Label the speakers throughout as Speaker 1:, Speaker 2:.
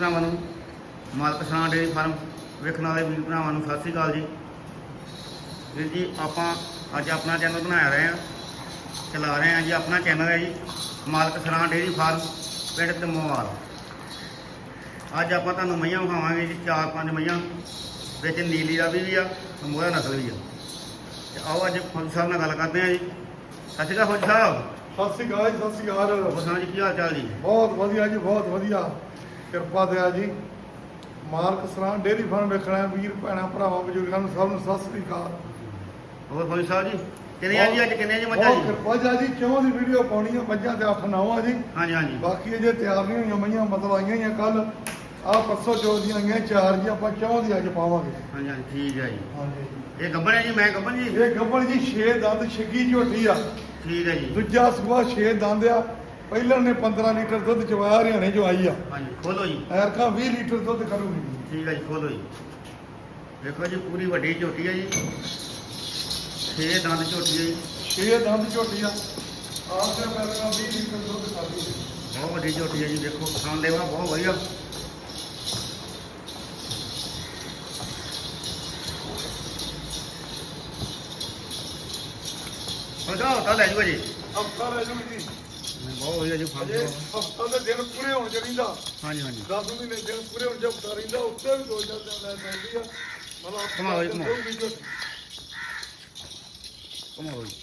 Speaker 1: ਭਰਾਵਾਂ ਨੂੰ ਮਾਲਕ ਸਾਂ ਡੇਅਰੀ ਫਾਰਮ ਵੇਖਣ ਵਾਲੇ ਵੀਰ ਭਰਾਵਾਂ ਨੂੰ ਸਤਿ ਸ੍ਰੀ ਅਕਾਲ ਜੀ। ਵੀਰ ਜੀ ਆਪਾਂ ਅੱਜ ਆਪਣਾ ਚੈਨਲ ਬਣਾ ਰਹੇ ਹਾਂ। ਚਲਾ ਰਹੇ ਹਾਂ ਜੀ ਆਪਣਾ ਚੈਨਲ ਹੈ ਜੀ ਮਾਲਕ ਸਰਾਂ ਡੇਅਰੀ ਫਾਰਮ ਪਿੰਡ ਤਮੋਵਾਲ ਅੱਜ ਆਪਾਂ ਤੁਹਾਨੂੰ ਮਈਆਂ ਵਿਖਾਵਾਂਗੇ ਜੀ ਚਾਰ ਪੰਜ ਮਈਆਂ ਵਿੱਚ ਨੀਲੀ ਦਾ ਵੀ ਆ ਮੋਹਰਾ ਨਸਲ ਵੀ ਆ। ਤੇ ਆਓ ਅੱਜ ਫੌਜੀ ਸਾਹਿਬ ਨਾਲ ਗੱਲ ਕਰਦੇ ਹਾਂ ਜੀ। ਸਤਿ ਸ਼੍ਰੀ ਅਕਾਲ ਫੌਜੀ ਸਾਹਿਬ।
Speaker 2: ਸਤਿ ਸ਼੍ਰੀ ਅਕਾਲ ਜੀ, ਸਤਿ ਸ਼੍ਰੀ ਅਕਾਲ।
Speaker 1: ਸੁਣਾਓ ਜੀ ਕੀ ਹਾਲ ਚਾਲ ਜੀ?
Speaker 2: ਬਹੁਤ ਵਧੀਆ ਜੀ ਬਹੁਤ ਵਧੀਆ। ਕਿਰਪਾ ਦਿਆ ਜੀ। ਮਾਲਕ ਸਰਾਂ ਡੇਰੀ ਫਾਰਮ ਵੇਖਣਾ ਵੀਰ ਭੈਣਾਂ ਭਰਾਵਾਂ ਬਜ਼ੁਰਗਾਂ ਨੂੰ ਸਭ ਨੂੰ ਸਤਿ ਸ਼੍ਰੀ ਅਕਾਲ।
Speaker 1: ਹੋਰ ਫੌਜੀ ਸਾਹਿਬ ਜੀ ਕਿੰਨੇ ਆ ਜੀ ਅੱਜ ਕਿੰਨੇ ਆ ਜੀ ਮੱਝਾਂ
Speaker 2: ਬਹੁਤ
Speaker 1: ਜੀ?
Speaker 2: ਕਿਰਪਾ ਜੀ ਜੀ ਕਿਉਂ ਦੀ ਵੀਡੀਓ ਪਾਉਣੀ ਆ ਮੱਝਾਂ ਤੇ 8 9 ਆ ਜੀ।
Speaker 1: ਹਾਂਜੀ ਹਾਂਜੀ।
Speaker 2: ਬਾਕੀ ਅਜੇ ਤਿਆਰ ਨਹੀਂ ਹੋਈਆਂ ਮਈਆਂ ਮਤਲਬ ਆਈਆਂ ਹੀ ਆ ਕੱਲ ਆ ਪਰਸੋਂ ਚੌਥ ਦੀਆਂ ਆਈਆਂ ਚਾਰ ਜੀ ਆਪਾਂ ਕਿਉਂ ਦੀ ਅੱਜ ਪਾਵਾਂਗੇ।
Speaker 1: ਹਾਂਜੀ ਹਾਂਜੀ ਠੀਕ ਹੈ ਜੀ।
Speaker 2: ਹਾਂਜੀ।
Speaker 1: ਇਹ ਗੱਬਣ ਹੈ ਜੀ ਮੈਂ ਗੱਬਣ ਜੀ?
Speaker 2: ਇਹ ਗੱਬਣ ਜੀ 6 ਦੰਦ ਛਿੱਗੀ ਝੋਟੀ ਆ।
Speaker 1: ਠੀਕ ਹੈ ਜੀ।
Speaker 2: ਦੂਜਾ ਸੂਆ 6 ਦੰਦ ਆ ਪਹਿਲਾਂ ਨੇ 15 ਲੀਟਰ ਦੁੱਧ ਚਵਾਇਆ ਹਰਿਆਣੇ ਚੋਂ ਆਈ ਆ।
Speaker 1: ਹਾਂਜੀ ਖੋਲੋ ਜੀ।
Speaker 2: ਐਰਕਾ 20 ਲੀਟਰ ਦੁੱਧ ਕਰੂਗੀ।
Speaker 1: ਠੀਕ ਹੈ ਜੀ ਖੋਲੋ ਜੀ। ਦੇਖੋ ਜੀ ਪੂਰੀ ਵੱਡੀ ਝੋਟੀ ਹੈ ਜੀ। ਛੇ ਦੰਦ ਝੋਟੀ ਹੈ ਜੀ।
Speaker 2: ਛੇ ਦੰਦ ਝੋਟੀ ਆ। ਆਪ ਦੇ ਐਰਕਾ 20 ਲੀਟਰ ਦੁੱਧ ਕਰਦੀ
Speaker 1: ਬਹੁਤ ਵੱਡੀ ਝੋਟੀ ਹੈ ਜੀ ਦੇਖੋ ਖਾਣ ਦੇਵਾ ਬਹੁਤ ਵਧੀਆ। ਪਤਾ ਤਾਂ ਲੈ ਜੂਗਾ ਜੀ।
Speaker 2: ਹਫਤਾ ਰਹਿ ਜੂ ਜੀ।
Speaker 1: ਬਹੁਤ ਵਧੀਆ ਜੀ ਦੇਵਾ
Speaker 2: ਹਫਤਾ ਦੇ ਦਿਨ ਪੂਰੇ ਹੋਣ ਚਾਹੀਦਾ
Speaker 1: ਹਾਂਜੀ ਹਾਂਜੀ।
Speaker 2: 10 ਮਹੀਨੇ ਦਿਨ ਪੂਰੇ ਹੋਣ ਰਹਿੰਦਾ ਉੱਤੇ ਵੀ ਦੋ ਚਾਰ ਦਿਨ ਲੈ ਆ। ਮਤਲਬ
Speaker 1: ਘੁਮਾਓ ਜੀ,
Speaker 2: ਝੋਟੀ।
Speaker 1: ਕਮਾਓ ਜੀ।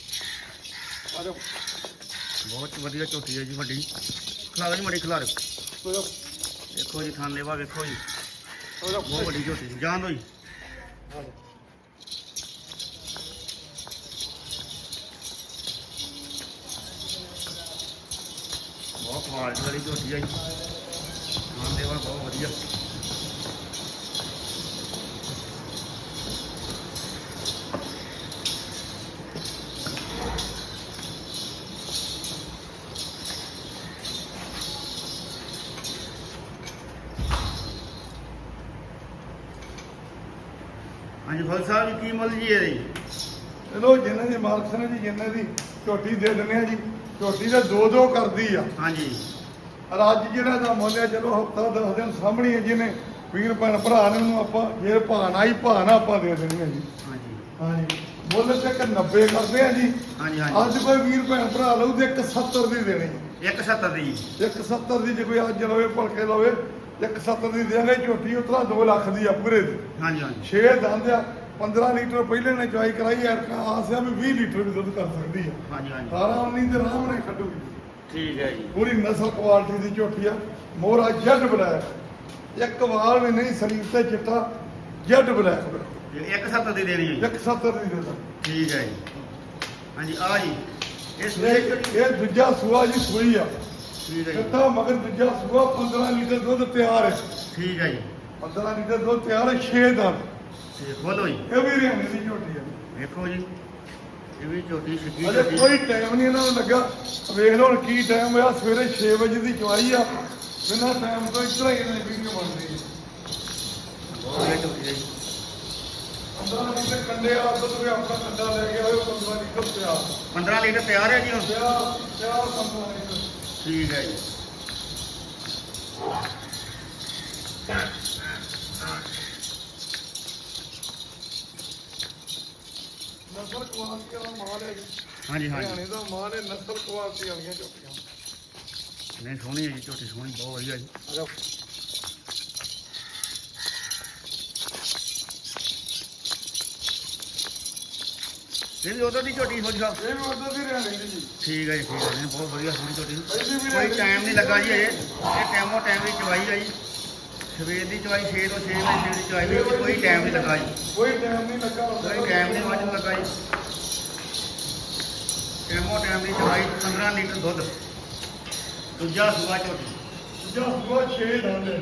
Speaker 2: ਆ ਜਾਓ।
Speaker 1: ਬਹੁਤ ਵਧੀਆ ਝੋਟੀ ਹੈ ਜੀ ਵੱਡੀ। ਖਿਲਾਰੋ ਜੀ ਮੜੀ ਖਿਲਾਰੋ ਦੇਖੋ ਜੀ ਖਾਣ ਦੇਵਾ ਵੇਖੋ ਜੀ। ਬਹੁਤ ਵੱਡੀ ਝੋਟੀ ਜਾਣ ਦੋ ਜੀ। ਬਹੁਤ ਕੁਆਲਿਟੀ ਵਾਲੀ ਝੋਟੀ ਹੈ ਜੀ। ਖਾਣ ਦੇਵਾ ਬਹੁਤ ਵਧੀਆ। ਹਾਂਜੀ, ਫਲ ਸਾਹਿਬ ਜੀ, ਕੀ ਮੁੱਲ ਜੀ ਇਹਦੀ?
Speaker 2: ਚਲੋ ਜਿਨ੍ਹਾਂ ਦੀ, ਮਾਲਕ ਨੇ ਜੀ ਜਿਨ੍ਹਾਂ ਦੀ ਝੋਟੀ ਦੇ ਦਿੰਦੇ ਆ ਜੀ। ਝੋਟੀ ਦਾ ਦੋ ਦੋ ਕਰਦੀ ਆ।
Speaker 1: ਹਾਂਜੀ।
Speaker 2: ਔਰ ਅੱਜ ਜਿਹੜਾ ਦਾ ਮੁੱਲ ਹੈ ਚਲੋ ਹਫਤਾ ਦਸ ਦਿਨ ਸਾਹਮਣੇ ਹੈ ਜਿਹਨੇ। ਵੀਰ ਭੈਣ ਭਰਾ ਨੇ ਉਹਨੂੰ ਆਪਾਂ ਜੇ ਭਾਣ ਆਈ ਭਾਣ ਆਪਾਂ ਦੇ ਦੇਣੀ ਹੈ ਜੀ।
Speaker 1: ਹਾਂਜੀ।
Speaker 2: ਹਾਂਜੀ। ਮੁੱਲ ਤੇ ਇੱਕ 90 ਕਰਦੇ ਆ ਜੀ।
Speaker 1: ਹਾਂਜੀ ਹਾਂਜੀ।
Speaker 2: ਅੱਜ ਕੋਈ ਵੀਰ ਭੈਣ ਭਰਾ ਲਊ ਤੇ ਇੱਕ 70 ਦੀ ਦੇਣੀ ਹੈ।
Speaker 1: 170 ਦੀ। ਜੀ
Speaker 2: ਇੱਕ 70 ਦੀ ਜੇ ਕੋਈ ਅੱਜ ਲਵੇ ਭਲਕੇ ਲਵੇ ਇੱਕ 70 ਦੀ ਦੇਣਗੇ ਝੋਟੀ ਉਤਰਾ 2 ਲੱਖ ਦੀ ਆ ਪੂਰੇ ਦੀ
Speaker 1: ਹਾਂਜੀ ਹਾਂਜੀ।
Speaker 2: 6 ਦੰਦ ਆ 15 ਲੀਟਰ ਪਹਿਲੇ ਨੇ ਚੁਆਈ ਕਰਾਈ ਐ ਆਸਿਆ ਵੀ 20 ਲੀਟਰ ਵੀ ਦੁੱਧ ਕਰ ਸਕਦੀ ਆ
Speaker 1: ਹਾਂਜੀ ਹਾਂਜੀ।
Speaker 2: 18 19 ਦੇ ਆਰਾਮ ਨਾਲ ਕੱਢੂਗੀ
Speaker 1: ਠੀਕ ਹੈ ਜੀ।
Speaker 2: ਪੂਰੀ ਨਸਲ ਕੁਆਲਿਟੀ ਦੀ ਝੋਟੀ ਆ। ਮੋਹਰਾ ਜੱਡ ਬਲੈਕ। ਇੱਕ ਵਾਲ ਵੀ ਨਹੀਂ ਸਰੀਰ ਤੇ ਚਿੱਟਾ ਜੱਡ ਬਲੈਕ।
Speaker 1: ਇਹ 170 ਦੀ ਦੇਣੀ ਹੈ ਜੀ।
Speaker 2: ਇੱਕ 70 ਦੀ ਦੇ ਦਾਂ
Speaker 1: ਠੀਕ ਹੈ ਜੀ। ਹਾਂਜੀ ਆ ਜੀ। ਇਹ
Speaker 2: ਇਹ ਦੂਜਾ ਸੂਆ ਜੀ ਸੂਈ ਆ।
Speaker 1: ਠੀਕ ਹੈ
Speaker 2: ਕਿਤਾ ਮਗਰ ਦੂਜਾ ਸੂਆ 15 ਲੀਟਰ ਦੁੱਧ ਤਿਆਰ ਹੈ।
Speaker 1: ਠੀਕ ਹੈ ਜੀ।
Speaker 2: 15 ਲੀਟਰ ਦੁੱਧ ਤਿਆਰ ਹੈ 6 ਦੰਦ।
Speaker 1: ਤੇ ਖੋਲੋ ਜੀ।
Speaker 2: ਇਹ ਵੀ ਹਰਿਆਣੇ ਦੀ ਝੋਟੀ ਆ।
Speaker 1: ਵੇਖੋ ਜੀ ਇਹ ਵੀ ਝੋਟੀ ਸਿੱਕੀ
Speaker 2: ਅਜੇ
Speaker 1: ਝੋਟੀ
Speaker 2: ਕੋਈ ਟਾਈਮ ਨਹੀਂ ਇਹਨਾਂ ਨੂੰ ਲੱਗਾ। ਵੇਖ ਲਓ ਹੁਣ ਕੀ ਟਾਈਮ ਹੋਇਆ। ਸਵੇਰੇ 6 ਵਜੇ ਦੀ ਚਵਾਈ ਆ। ਬਿਨਾਂ ਟਾਈਮ ਤੋਂ ਇਤਰਾ ਹੀ ਇਹਨਾਂ ਦੀ ਵੀਡੀਓ ਬਣ ਰਹੀ ਹੈ
Speaker 1: ਬਹੁਤ ਵਧੀਆ ਝੋਟੀ ਹੈ ਜੀ।
Speaker 2: 15 ਲੀਟਰ ਕੰਡੇ ਆ ਦੁੱਧ ਵੀ ਆਪਣਾ ਕੰਡਾ ਲੈ ਕੇ ਆਇਓ 15 ਲੀਟਰ ਤਿਆਰ।
Speaker 1: 15 ਲੀਟਰ ਤਿਆਰ ਹੈ ਜੀ ਹੁਣ?
Speaker 2: ਤਿਆਰ ਤਿਆਰ 15 ਲੀਟਰ
Speaker 1: ਠੀਕ ਹੈ ਜੀ।
Speaker 2: ਨਸਲ ਕੁਆਲਿਟੀ ਦਾ ਮਾਲ ਹੈ ਜੀ।
Speaker 1: ਹਾਂਜੀ
Speaker 2: ਹਰਿਆਣੇ
Speaker 1: ਹਾਂਜੀ
Speaker 2: ਦਾ ਮਾਲ ਹੈ ਨਸਲ ਕੁਆਲਿਟੀ ਵਾਲੀਆਂ ਝੋਟੀਆਂ
Speaker 1: ਨਹੀਂ ਸੋਹਣੀ ਹੈ ਜੀ ਝੋਟੀ ਸੋਹਣੀ ਬਹੁਤ ਵਧੀਆ ਜੀ।
Speaker 2: ਆ ਜਾਓ।
Speaker 1: ਇਹ ਵੀ ਦੀ ਝੋਟੀ ਹੋ ਜੀ ਸਾਹਿਬ
Speaker 2: ਇਹ ਵੀ ਉਧਰ ਦੀ ਦੀ ਜੀ।
Speaker 1: ਠੀਕ ਹੈ ਜੀ ਠੀਕ ਹੈ ਜੀ ਬਹੁਤ ਵਧੀਆ ਸੋਹਣੀ ਝੋਟੀ
Speaker 2: ਵੀ
Speaker 1: ਕੋਈ ਟਾਈਮ ਨਹੀਂ ਲੱਗਾ ਜੀ ਅਜੇ ਇਹ ਟਾਈਮੋ ਟਾਈਮ ਦੀ ਚਵਾਈ ਹੈ ਜੀ। ਸਵੇਰ ਦੀ ਚਵਾਈ 6 ਤੋਂ 6 ਵਜੇ ਦੀ ਚਵਾਈ ਕੋਈ ਟਾਈਮ ਨਹੀਂ ਲੱਗਾ ਜੀ।
Speaker 2: ਕੋਈ ਟਾਈਮ ਨਹੀਂ ਲੱਗਾ
Speaker 1: ਕੋਈ ਟਾਈਮ ਨਹੀਂ ਵਾਜੂ ਲੱਗਾ ਜੀ। ਟਾਈਮੋ ਟਾਈਮ ਦੀ ਚਵਾਈ 15 ਲੀਟਰ ਦੁੱਧ। ਦੂਜਾ ਸੂਆ ਝੋਟੀ।
Speaker 2: ਦੂਜਾ ਸੂਆ 6 ਦੰਦ ਹੈ।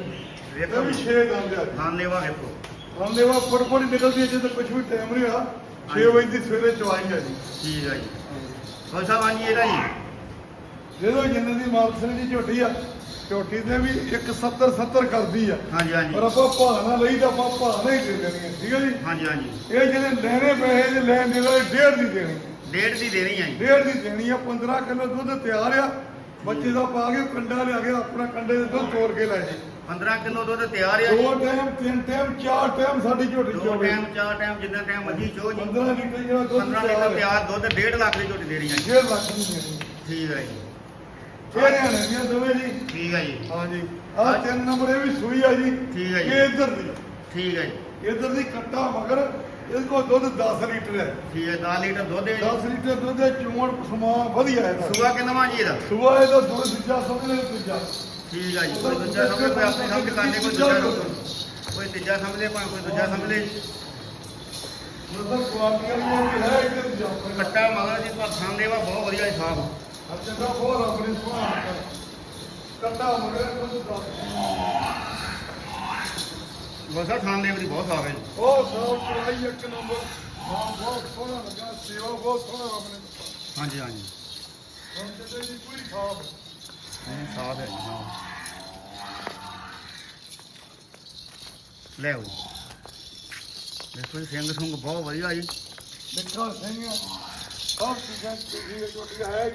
Speaker 2: ਇਹ ਵੀ
Speaker 1: ਜੀ
Speaker 2: 6 ਦੰਦ ਹੈ।
Speaker 1: ਖਾਣ ਲੈਵਾ ਵੇਖੋ
Speaker 2: ਰਾਮਦੇਵਾ ਫਟਫਟ ਨਿਕਲਦੀ ਹੈ ਜਦੋਂ ਕੁਝ ਵੀ ਟਾਈਮ ਨਹੀਂ ਹੋਇਆ 6 ਵਜੇ ਦੀ ਸਵੇਰੇ ਚਵਾਈ ਹੈ ਜੀ।
Speaker 1: ਠੀਕ ਹੈ ਜੀ। ਸਾਹਿਬ ਹਾਂਜੀ ਇਹਦਾ ਜੀ।
Speaker 2: ਜਦੋਂ ਜਿੰਨੇ ਦੀ ਮਾਲਕ ਸਿੰਘ ਦੀ ਝੋਟੀ ਆ। ਝੋਟੀ ਤੇ ਵੀ 170 70 ਕਰਦੀ ਆ।
Speaker 1: ਹਾਂਜੀ ਹਾਂਜੀ।
Speaker 2: ਪਰ ਆਪਾਂ ਭਾਣਾ ਲਈ ਤਾਂ ਆਪਾਂ ਭਾਣਾ ਹੀ ਦੇ ਦੇਣੀ ਹੈ ਠੀਕ ਹੈ ਜੀ?
Speaker 1: ਹਾਂਜੀ ਹਾਂਜੀ।
Speaker 2: ਇਹ ਜਿਹੜੇ ਲੈਣੇ ਪੈਸੇ ਜੇ ਲੈਣ ਦੇ ਵਾਲੇ ਡੇਢ ਦੀ ਦੇਣੀ
Speaker 1: ਡੇਢ ਦੀ ਦੇਣੀ ਹੈ ਜੀ।
Speaker 2: ਡੇਢ ਦੀ ਦੇਣੀ ਆ 15 ਕਿਲੋ ਦੁੱਧ ਤਿਆਰ ਆ। ਬੱਚੇ ਦਾ ਪਾ ਕੇ ਕੰਡਾ ਲਿਆ ਕੇ ਆਪਣਾ ਕੰਡੇ ਦੇ ਦੁੱਧ ਤੋੜ ਕੇ ਲੈ ਜੀ
Speaker 1: 15 ਕਿਲੋ ਦੁੱਧ ਤਿਆਰ ਆ
Speaker 2: ਦੋ ਟਾਈਮ ਤਿੰਨ ਟਾਈਮ ਚਾਰ ਟਾਈਮ ਸਾਡੀ ਝੋਟੀ
Speaker 1: ਦੋ
Speaker 2: ਚੋਵੇ।
Speaker 1: ਟਾਈਮ ਚਾਰ ਟਾਈਮ ਜਿੰਨਾ ਟਾਈਮ ਮਰਜ਼ੀ ਚੋ ਜੀ।
Speaker 2: 15 ਲੀਟਰ ਜਿਹੜਾ ਦੁੱਧ
Speaker 1: 15
Speaker 2: ਤਿਆਰ
Speaker 1: ਲੀਟਰ
Speaker 2: ਹੈ
Speaker 1: ਤਿਆਰ ਦੁੱਧ 1.5 ਲੱਖ ਦੀ ਝੋਟੀ ਦੇ ਰਹੀ ਆ ਜੀ।
Speaker 2: 1.5 ਲੱਖ ਦੀ ਦੇਣੀ
Speaker 1: ਠੀਕ ਹੈ ਜੀ।
Speaker 2: ਇਹ ਹਰਿਆਣੇ ਦੋਵੇਂ ਜੀ।
Speaker 1: ਠੀਕ ਹੈ ਜੀ।
Speaker 2: ਹਾਂ ਜੀ। ਆਹ ਤਿੰਨ ਨੰਬਰ ਇਹ ਵੀ ਸੂਈ ਆ ਜੀ।
Speaker 1: ਠੀਕ ਹੈ ਜੀ।
Speaker 2: ਇਹ ਇੱਧਰ ਦੀ।
Speaker 1: ਠੀਕ ਹੈ ਜੀ।
Speaker 2: ਇੱਧਰ ਦੀ ਕੱਟਾ ਮਗਰ ਇਹਦੇ ਕੋਲ ਦੁੱਧ 10 ਲੀਟਰ ਹੈ।
Speaker 1: ਠੀਕ ਹੈ 10 ਲੀਟਰ ਦੁੱਧ ਹੈ
Speaker 2: 10 ਲੀਟਰ ਦੁੱਧ ਹੈ ਚੂਣ ਪਸਮਾ ਵਧੀਆ ਇਹਦਾ।
Speaker 1: ਸੁਬਾ ਕਿੰਨਾ ਜੀ ਇਹਦਾ?
Speaker 2: ਸੁਬਾ ਇਹਦਾ ਦੁੱਧ ਦੂਜਾ ਸਮਝ ਲੈ ਦੂਜਾ
Speaker 1: ਠੀਕ ਹੈ ਜੀ ਕੋਈ ਦੂਜਾ ਸਮਝ ਕੋਈ ਆਪਣੀ ਸਮਝ ਕਰਨੇ ਕੋਈ ਦੂਜਾ ਕੋਈ ਤੀਜਾ ਸਮਝ ਲੈ ਕੋਈ ਦੂਜਾ ਸਮਝ ਲੈ
Speaker 2: ਮਤਲਬ ਕੁਆਲਿਟੀ ਵਾਲੀ ਇਹ ਵੀ ਹੈ ਇੱਧਰ ਦੀ ਆਪਣੇ
Speaker 1: ਕੱਟਾ ਮਗਰ ਜੀ ਪਰ ਖਾਂਦੇ ਵਾ ਬਹੁਤ ਵਧੀਆ ਹਿਸਾਬ
Speaker 2: ਅੱਛਾ ਬਹੁਤ ਆਪਣੇ ਸੁਣਾ ਕੱਟਾ ਮਗਰ ਦੁੱਧ 10
Speaker 1: ਬਸਾ ਖਾਂਦੇ ਵੀ ਬਹੁਤ ਜੀ।
Speaker 2: ਉਹ ਚੜਾਈ ਇੱਕ ਨੰਬਰ। ਹਾਂ ਬਹੁਤ ਸੋਹਣਾ ਲੱਗਾ ਸੇਵਾ ਬਹੁਤ ਸੋਹਣਾ ਆਪਣੇ
Speaker 1: ਹਾਂਜੀ ਹਾਂਜੀ।
Speaker 2: ਹੁਣ ਕਿਤੇ ਦੀ ਪੂਰੀ ਖਾਬ
Speaker 1: ਨਹੀਂ ਸਾਫ਼ ਹੈ ਜੀ, ਹਾਂ। ਲੈ ਆਓ। ਦੇਖੋ ਜੀ ਸਿੰਘ ਸੁੰਗ ਬਹੁਤ ਵਧੀਆ ਜੀ।
Speaker 2: ਮਿੱਠਾ ਸਿੰਘ ਸਭ ਚੀਜ਼ਾਂ ਚੀਜ਼ਾਂ ਛੋਟੀਆਂ ਹੈ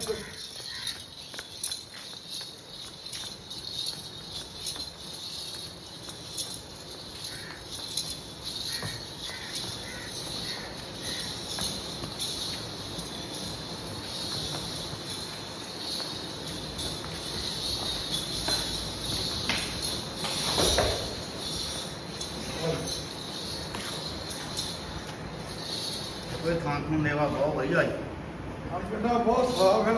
Speaker 1: ਖਾਣ ਖੂਨ ਲੈਵਾ ਬਹੁਤ ਵਧੀਆ ਜੀ
Speaker 2: ਜਗ੍ਹਾ ਬਹੁਤ ਸਾਫ਼ ਹੈ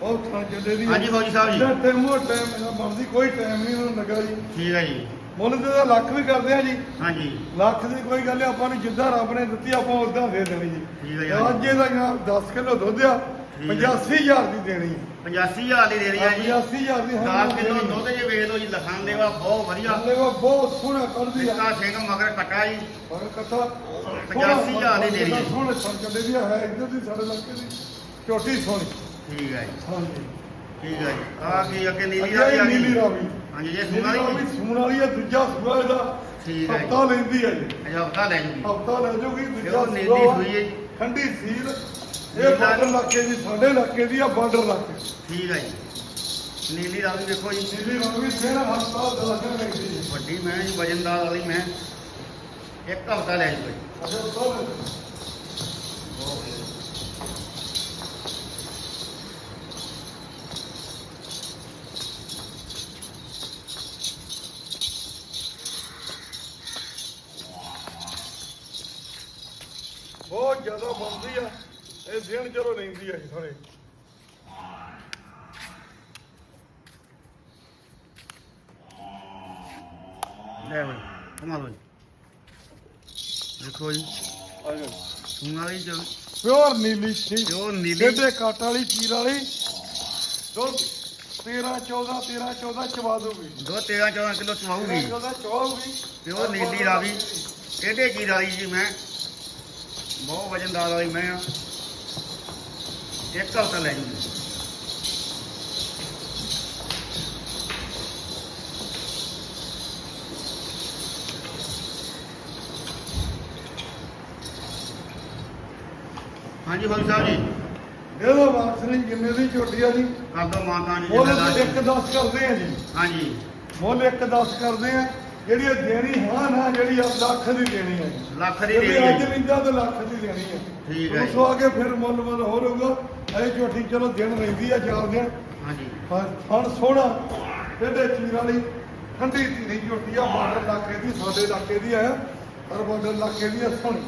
Speaker 2: ਬਹੁਤ ਥਾਂ ਚੱਲੇ ਦੀ
Speaker 1: ਹਾਂਜੀ ਫੌਜੀ ਸਾਹਿਬ ਜੀ।
Speaker 2: ਉਹ ਟਾਈਮ ਇਹਦਾ ਬਣਦੀ ਕੋਈ ਟਾਈਮ ਨਹੀਂ ਉਹਨੂੰ ਲੱਗਾ ਜੀ।
Speaker 1: ਠੀਕ ਹੈ ਜੀ।
Speaker 2: ਮੁੱਲ ਤੇ ਤਾਂ ਲੱਖ ਵੀ ਕਰਦੇ ਆ ਜੀ।
Speaker 1: ਹਾਂਜੀ।
Speaker 2: ਲੱਖ ਦੀ ਕੋਈ ਗੱਲ ਨਹੀਂ ਆਪਾਂ ਨੂੰ ਜਿੱਦਾਂ ਰੱਬ ਨੇ ਦਿੱਤੀ ਆਪਾਂ ਉਦਾਂ ਦੇ ਦੇਣੀ ਜੀ।
Speaker 1: ਠੀਕ ਹੈ ਜੀ।
Speaker 2: ਅੱਜ ਇਹਦਾ ਜਨਾਬ 10 ਕਿਲੋ ਦੁੱਧ ਆ। 85000 ਦੀ ਦੇਣੀ ਹੈ।
Speaker 1: 85000 ਦੀ ਦੇ ਰਹੀ ਹੈ ਜੀ।
Speaker 2: 85000 ਦੀ
Speaker 1: 10 ਕਿਲੋ ਦੁੱਧ ਜੇ ਵੇਚ ਲਓ ਜੀ ਲਖਾਂ ਦੇਵਾ ਬਹੁਤ ਵਧੀਆ।
Speaker 2: ਹਲੇ ਉਹ ਬਹੁਤ ਸੋਹਣਾ ਕਰਦੀ ਆ।
Speaker 1: ਇਸਦਾ ਸਿੰਘ ਮਗਰ ਕਟਾ ਜੀ।
Speaker 2: ਪਰ ਕਥਾ
Speaker 1: 85,000 ਦੀ ਦੇ ਰਹੀ ਹੈ।
Speaker 2: ਸੋਹਣੇ ਸੰਕਦੇ ਵੀ ਹੈ ਇੱਧਰ ਦੀ ਸਾਡੇ ਇਲਾਕੇ ਦੀ। ਛੋਟੀ ਸੋਹਣੀ।
Speaker 1: ਠੀਕ ਹੈ ਜੀ।
Speaker 2: ਹਾਂਜੀ।
Speaker 1: ਠੀਕ ਹੈ ਜੀ। ਆ ਕੀ ਅੱਗੇ ਨੀਲੀ ਰਾਵੀ ਆ ਗਈ।
Speaker 2: ਨੀਲੀ ਰਾਵੀ।
Speaker 1: ਹਾਂਜੀ ਜੇ ਸੁਣਾ
Speaker 2: ਰਾਵੀ
Speaker 1: ਲਈ
Speaker 2: ਸੂਣ ਵਾਲੀ ਹੈ ਦੂਜਾ ਸੂਆ ਇਹਦਾ।
Speaker 1: ਠੀਕ ਹੈ।
Speaker 2: ਹਫਤਾ ਲੈਂਦੀ ਹੈ ਜੀ।
Speaker 1: ਹਫਤਾ ਲੈ ਜੂਗੀ।
Speaker 2: ਹਫਤਾ ਲੈ ਜਾਊਗੀ
Speaker 1: ਤੇ
Speaker 2: ਦੂਜਾ
Speaker 1: ਉਹ ਨੀਲੀ ਸੂਈ ਹੈ ਜੀ।
Speaker 2: ਠੰਡੀ ਸੀਲ। ਇਹ ਬਾਰਡਰ ਇਲਾਕੇ ਦੀ ਸਾਡੇ ਇਲਾਕੇ ਦੀ ਆ ਬਾਰਡਰ ਇਲਾਕੇ।
Speaker 1: ਠੀਕ ਹੈ ਜੀ। ਨੀਲੀ ਰਾਵੀ ਦੇਖੋ ਜੀ।
Speaker 2: ਨੀਲੀ ਰਾਵੀ ਮੇਰਾ ਹਫਤਾ ਦਸ ਲੈਂਦੀ ਹੈ
Speaker 1: ਵੱਡੀ ਮੈਂ ਜੀ ਵਜਨਦਾਰ ਵਾਲੀ ਮੈਂ। ਇੱਕ ਹਫਤਾ ਲੈ
Speaker 2: ਹਫਤਾ ਲੈ ਬਹੁਤ ਜ਼ਿਆਦਾ ਬਣਦੀ ਆ। ਇਹ ਦਿਨ ਚਲੋ ਲੈਂਦੀ ਆ ਸਾਰੇ।
Speaker 1: ਲੈ ਬਈ ਕਮਾ ਲਓ ਜੀ। ਦੇਖੋ ਜੀ। ਸੁਣਾ ਲਈ ਜੋ
Speaker 2: ਪਿਓਰ ਨੀਲੀ ਸੀ।
Speaker 1: ਜੋ ਨੀਲੀ।
Speaker 2: ਡੇਡੇ ਕੱਟ ਵਾਲੀ ਚੀਰ ਵਾਲੀ। ਦੁੱਧ 13 14 13 14 ਚਵਾ ਦੂਗੀ
Speaker 1: ਦੋ 13 14 ਕਿਲੋ ਚਵਾਉਗੀ
Speaker 2: 14 ਚਵਾਉਗੀ
Speaker 1: ਤੇ ਉਹ ਨੀਲੀ ਰਾਵੀ। ਟੇਢੇ ਕੀ ਰਾਵੀ ਜੀ ਮੈਂ? ਬਹੁਤ ਵਜਨਦਾਰ ਵਾਲੀ ਮੈਂ ਆ। ਇੱਕ ਹਫਤਾ ਲੈ ਜੂਗੀ ਹਾਂਜੀ ਫੌਜੀ ਸਾਹਿਬ ਜੀ।
Speaker 2: ਇਹਦਾ ਵਾਪਸ ਨਹੀਂ ਕਿੰਨੇ ਦੀ ਝੋਟੀ ਆ ਜੀ।
Speaker 1: ਕਰ ਦੋ ਮਾਤਾ ਜੀ
Speaker 2: ਮੁੱਲ
Speaker 1: ਜਿੰਨਾ
Speaker 2: ਤੇ ਇੱਕ 10 ਕਰਦੇ ਆ ਜੀ।
Speaker 1: ਹਾਂਜੀ।
Speaker 2: ਮੁੱਲ ਇੱਕ 10 ਕਰਦੇ ਆ। ਜਿਹੜੀ ਇਹ ਦੇਣੀ ਹਾਂ ਨਾ ਜਿਹੜੀ ਆ ਲੱਖ ਦੀ ਦੇਣੀ ਹੈ।
Speaker 1: ਲੱਖ ਦੀ ਦੇਣੀ
Speaker 2: ਅੱਜ
Speaker 1: ਹੈ
Speaker 2: ਲੈਂਦਾ ਤਾਂ ਲੱਖ ਦੀ ਦੇਣੀ ਹੈ।
Speaker 1: ਠੀਕ ਹੈ
Speaker 2: ਉਸ ਕੇ ਫਿਰ ਮੁੱਲ ਮੁੱਲ ਹੋਰ ਹੋਊਗਾ। ਇਹ ਝੋਟੀ ਚਲੋ ਦਿਨ ਰਹਿੰਦੀ ਆ ਚਾਰ ਦਿਨ
Speaker 1: ਹਾਂਜੀ।
Speaker 2: ਹਾਂ ਹਣ ਸੋਹਣਾ। ਇਹਦੇ ਚੀਰ ਵਾਲੀ ਠੰਡੀ ਧੀਰੀ ਝੋਟੀ ਆ ਬਾਰਡਰ ਇਲਾਕੇ ਦੀ ਸਾਡੇ ਇਲਾਕੇ ਦੀ ਹੈ ਪਰ ਬਾਰਡਰ ਇਲਾਕੇ ਦੀ ਆ ਸੋਹਣੀ।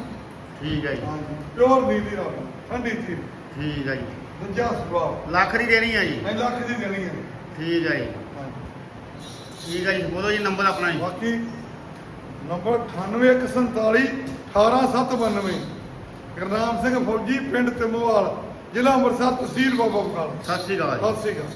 Speaker 1: ਠੀਕ ਹੈ ਜੀ।
Speaker 2: ਹਾਂਜੀ। ਪਿਓਰ ਨੀਲੀ ਰਾਵੀ ਠੰਡੀ ਧੀਰੀ
Speaker 1: ਠੀਕ ਹੈ ਜੀ।
Speaker 2: ਦੂਜਾ ਸੁਭਾਅ।
Speaker 1: ਲੱਖ ਦੀ ਦੇਣੀ ਹੈ ਜੀ।
Speaker 2: ਲੱਖ ਦੀ ਦੇਣੀ ਹੈ।
Speaker 1: ਠੀਕ ਹੈ ਜੀ। ਠੀਕ ਹੈ ਜੀ ਬੋਲੋ ਜੀ ਨੰਬਰ ਆਪਣਾ ਜੀ।
Speaker 2: ਬਾਕੀ ਨੰਬਰ 98147 18792 ਗੁਰਨਾਮ ਸਿੰਘ ਫੌਜੀ ਪਿੰਡ ਤਿਮੋਵਾਲ ਜ਼ਿਲ੍ਹਾ ਅੰਮ੍ਰਿਤਸਰ ਤਹਿਸੀਲ ਬਾਬਾ ਬਕਾਲਾ
Speaker 1: ਸਤਿ ਸ਼੍ਰੀ ਅਕਾਲ ਜੀ।
Speaker 2: ਸਤਿ ਸ੍ਰੀ ਅਕਾਲ।